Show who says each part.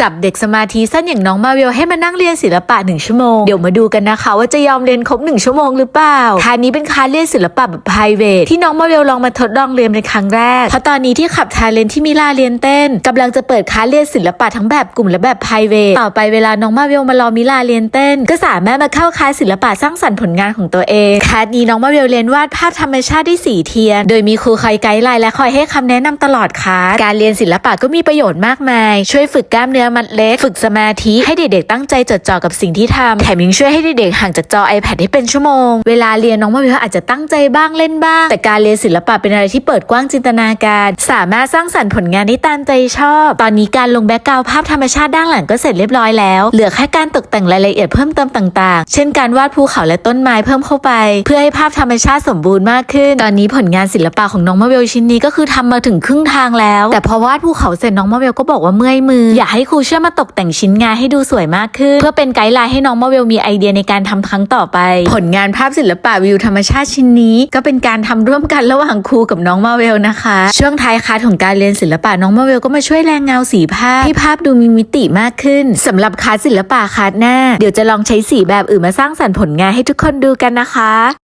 Speaker 1: จับเด็กสมาธิสั้นอย่างน้องมาเวลให้มานั่งเรียนศิลปะหนึ่งชั่วโมง เดี๋ยวมาดูกันนะคะ ว่าจะยอมเรียนครบหนึ่งชั่วโมงหรือเปล่าคานี้เป็นคาเรียนศิลปะแบบ p r i v a t ที่น้องมาเวลลองมาทดลองเรียนในครั้งแรก เพราะตอนนี้ที่ขับทาเลนที่มิลาเรียนเต้นกำลังจะเปิดคาเรียนศิลปะทั้งแบบกลุ่มและแบบ p r i v a t ต่อไปเวลาน้องมาเวลมารอมิลาเรียนเต้น ก็สามารถมาเข้าคาศิลปะสร้างสรรค์ผลงานของตัวเองคานี้น้องมาเวลเรียนวาดภาพธรรมชาติได้สีเทียน โดยมีครูคอยไกด์ไลน์และคอยให้คำแนะนำตลอดคลาการเรียนศิลปะก็มีประโยชน์มากมาย ช่วยฝึกกล้ามเนื้อมัดเล็ก ฝึกสมาธิให้เด็กๆตั้งใจจดจ่อกับสิ่งที่ทำแถมยังช่วยให้เด็กๆห่างจากจอ iPad ให้เป็นชั่วโมง เวลาเรียนน้องมาเวลอาจจะตั้งใจบ้างเล่นบ้าง แต่การเรียนศิลปะเป็นอะไรที่เปิดกว้างจินตนาการ สามารถสร้างสรรค์ผลงานได้ตามใจชอบ ตอนนี้การลงแบ็กกราวภาพธรรมชาติด้านหลังก็เสร็จเรียบร้อยแล้ว เหลือแค่การตกแต่งรายละเอียดเพิ่มเติมต่างๆ เช่นการวาดภูเขาและต้นไม้เพิ่มเข้าไป เพื่อให้ภาพธรรมชาติสมบูรณ์มากขึ้น ตอนนี้ผลงานศิลปะของน้องมาเวลชิ้นนี้ก็คือทำมาถึงครึ่งทางแล้ว แต่พอวาดภูเขาเสร็จน้องมาเวลก็บอกว่าเมื่อยมือ อยากให้ครูช่วยมาตกแต่งชิ้นงานให้ดูสวยมากขึ้น เพื่อเป็นไกด์ไลน์ให้น้องมาเวลมีไอเดียในการทำครั้งต่อไป ผลงานภาพศิลปะวิวธรรมชาติชิ้นนี้ ก็เป็นการทำร่วมกันระหว่างครูกับน้องมาเวลนะคะ ช่วงท้ายคลาสของการเรียนศิลปะน้องมาเวลก็มาช่วยแรงเงาสีภาพให้ภาพดูมีมิติมากขึ้นสำหรับคลาสศิลปะคลาสหน้า เดี๋ยวจะลองใช้สีแบบอื่นมาสร้างสรรค์ผลงานให้ทุกคนดูกันนะคะ